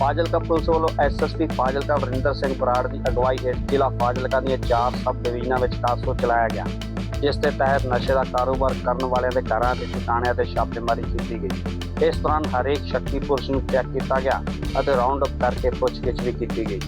Fazilka police ਵੱਲੋਂ SSP Fazilka Varinder Singh Brar ਦੀ ਅਗਵਾਈ ਹੇਠ ਜ਼ਿਲ੍ਹਾ ਫਾਜ਼ਿਲਕਾ ਦੀਆਂ ਚਾਰ ਸਬ ਡਿਵੀਜ਼ਨਾਂ ਵਿੱਚ ਕਾਸੋ ਚਲਾਇਆ ਗਿਆ। ਜਿਸ ਦੇ ਤਹਿਤ ਨਸ਼ੇ ਦਾ ਕਾਰੋਬਾਰ ਕਰਨ ਵਾਲਿਆਂ ਦੇ ਘਰਾਂ ਤੇ ਟਿਕਾਣਿਆਂ ਤੇ ਛਾਪੇਮਾਰੀ ਕੀਤੀ ਗਈ। ਇਸ ਦੌਰਾਨ ਹਰੇਕ ਸ਼ੱਕੀ ਪੁਰਸ਼ ਨੂੰ ਚੈੱਕ ਕੀਤਾ ਗਿਆ ਅਤੇ ਰਾਉਂਡ ਅਪ ਕਰਕੇ ਪੁੱਛਗਿੱਛ ਵੀ ਕੀਤੀ ਗਈ।